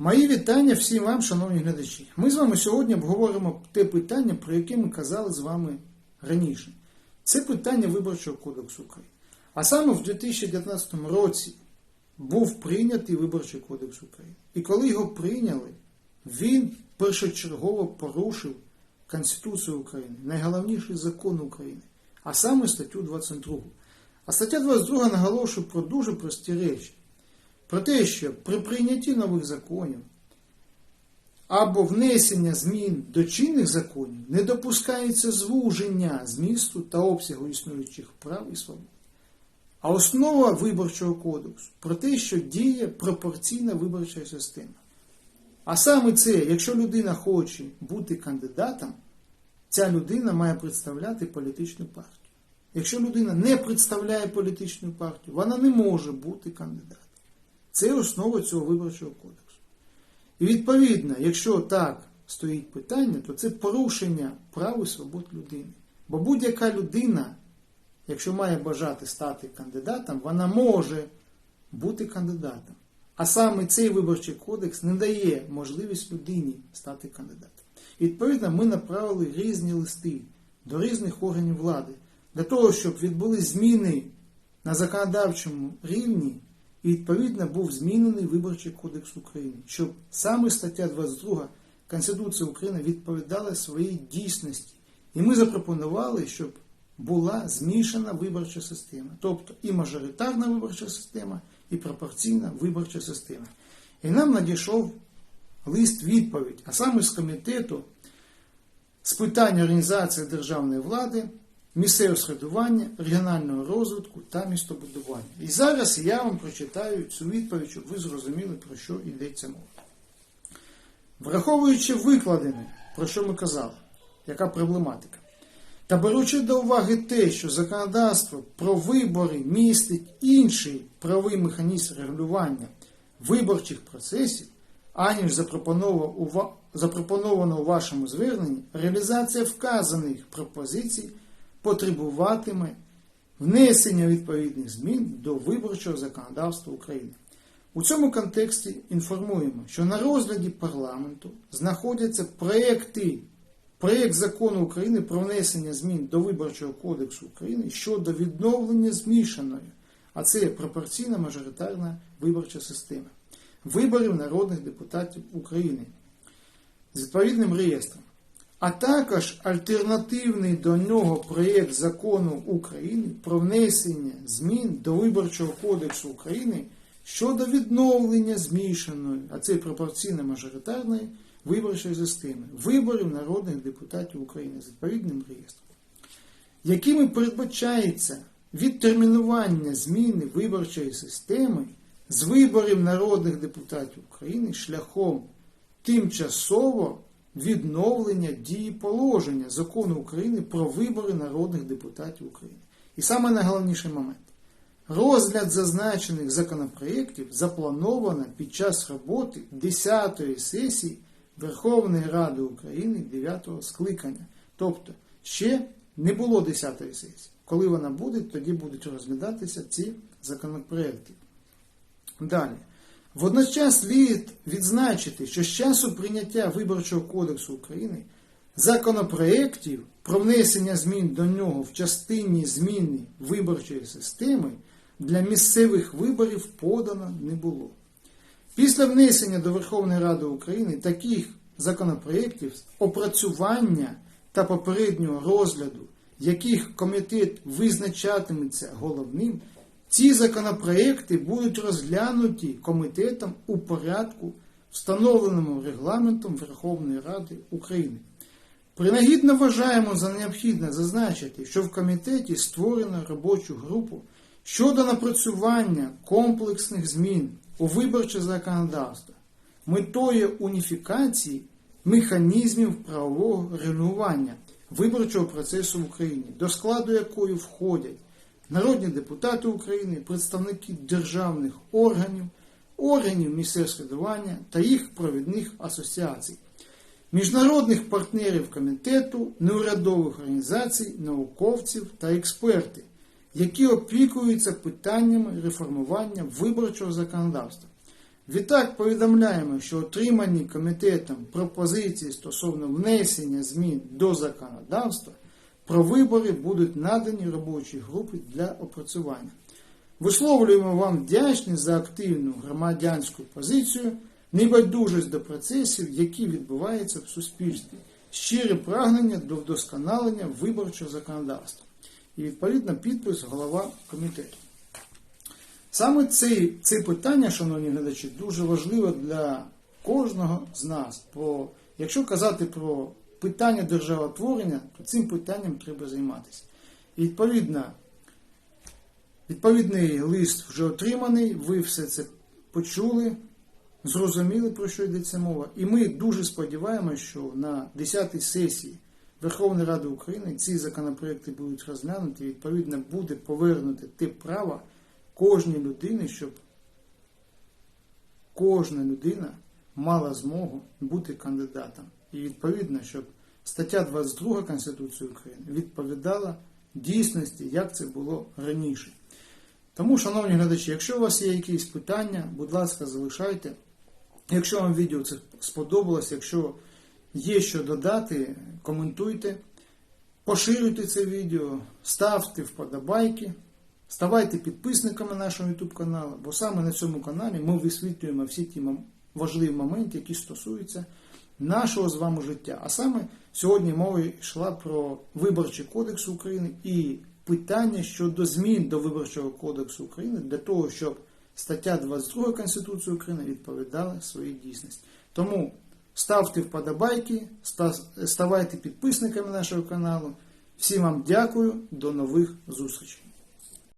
Мої вітання всім вам, шановні глядачі. Ми з вами сьогодні обговоримо те питання, про яке ми казали з вами раніше. Це питання Виборчого кодексу України. А саме в 2019 році був прийнятий Виборчий кодекс України. І коли його прийняли, він першочергово порушив Конституцію України, найголовніший закон України, а саме статтю 22. А стаття 22 наголошує про дуже прості речі. Про те, що при прийнятті нових законів або внесення змін до чинних законів не допускається звуження змісту та обсягу існуючих прав і свобод. А основа виборчого кодексу про те, що діє пропорційна виборча система. А саме це, якщо людина хоче бути кандидатом, ця людина має представляти політичну партію. Якщо людина не представляє політичну партію, вона не може бути кандидатом. Це основа цього виборчого кодексу. І відповідно, якщо так стоїть питання, то це порушення прав і свобод людини. Бо будь-яка людина, якщо має бажати стати кандидатом, вона може бути кандидатом. А саме цей виборчий кодекс не дає можливість людині стати кандидатом. Відповідно, ми направили різні листи до різних органів влади для того, щоб відбулись зміни на законодавчому рівні. І відповідно був змінений Виборчий кодекс України, щоб саме стаття 22 Конституції України відповідала своїй дійсності. І ми запропонували, щоб була змішана виборча система, тобто і мажоритарна виборча система, і пропорційна виборча система. І нам надійшов лист відповідь, а саме з комітету з питань організації державної влади місцевого середування, регіонального розвитку та містобудування. І зараз я вам прочитаю цю відповідь, щоб ви зрозуміли, про що йдеться мова. Враховуючи викладене, про що ми казали, яка проблематика, та беручи до уваги те, що законодавство про вибори містить інший правовий механізм регулювання виборчих процесів, аніж запропоновано у вашому зверненні, реалізація вказаних пропозицій потребуватиме внесення відповідних змін до виборчого законодавства України. У цьому контексті інформуємо, що на розгляді парламенту знаходяться проекти, проєкт закону України про внесення змін до Виборчого кодексу України щодо відновлення змішаної, а це пропорційна мажоритарна виборча система виборів народних депутатів України з відповідним реєстром а також альтернативний до нього проєкт закону України про внесення змін до Виборчого кодексу України щодо відновлення змішаної, а це пропорційно мажоритарної виборчої системи виборів народних депутатів України з відповідним реєстром, якими передбачається відтермінування зміни виборчої системи з виборів народних депутатів України шляхом тимчасово відновлення дії положення закону України про вибори народних депутатів України. І саме найголовніший момент. Розгляд зазначених законопроєктів заплановано під час роботи 10-ї сесії Верховної Ради України 9-го скликання. Тобто ще не було 10-ї сесії. Коли вона буде, тоді будуть розглядатися ці законопроєкти. Далі. Водночас слід відзначити, що з часу прийняття Виборчого кодексу України законопроєктів про внесення змін до нього в частині зміни виборчої системи для місцевих виборів подано не було. Після внесення до Верховної Ради України таких законопроєктів опрацювання та попереднього розгляду, яких комітет визначатиметься головним. Ці законопроекти будуть розглянуті комітетом у порядку, встановленому регламентом Верховної Ради України. Принагідно вважаємо за необхідне зазначити, що в комітеті створено робочу групу щодо напрацювання комплексних змін у виборче законодавство, метою уніфікації механізмів правового регулювання виборчого процесу в Україні, до складу якої входять народні депутати України, представники державних органів, органів місцевого самоврядування та їх провідних асоціацій, міжнародних партнерів комітету, неурядових організацій, науковців та експертів, які опікуються питаннями реформування виборчого законодавства. Відтак повідомляємо, що отримані комітетом пропозиції стосовно внесення змін до законодавства про вибори будуть надані робочій групі для опрацювання. Висловлюємо вам вдячність за активну громадянську позицію, небайдужість до процесів, які відбуваються в суспільстві, щире прагнення до вдосконалення виборчого законодавства. І відповідно підпис голова комітету. Саме це, це питання, шановні глядачі, дуже важливе для кожного з нас. Про, якщо казати про питання державотворення, то цим питанням треба займатися. І відповідно, відповідний лист вже отриманий, ви все це почули, зрозуміли, про що йдеться мова. І ми дуже сподіваємося, що на 10-й сесії Верховної Ради України ці законопроекти будуть розглянуті, і відповідно буде повернути те право кожній людині, щоб кожна людина мала змогу бути кандидатом. І відповідно, щоб стаття 22 Конституції України відповідала дійсності, як це було раніше. Тому, шановні глядачі, якщо у вас є якісь питання, будь ласка, залишайте. Якщо вам відео це сподобалось, якщо є що додати, коментуйте, поширюйте це відео, ставте вподобайки. Ставайте підписниками нашого YouTube каналу, бо саме на цьому каналі ми висвітлюємо всі ті важливі моменти, які стосуються нашого з вами життя. А саме сьогодні мова йшла про Виборчий кодекс України і питання щодо змін до Виборчого кодексу України для того, щоб стаття 22 Конституції України відповідала своїй дійсності. Тому ставте вподобайки, ставайте підписниками нашого каналу. Всім вам дякую, до нових зустрічей.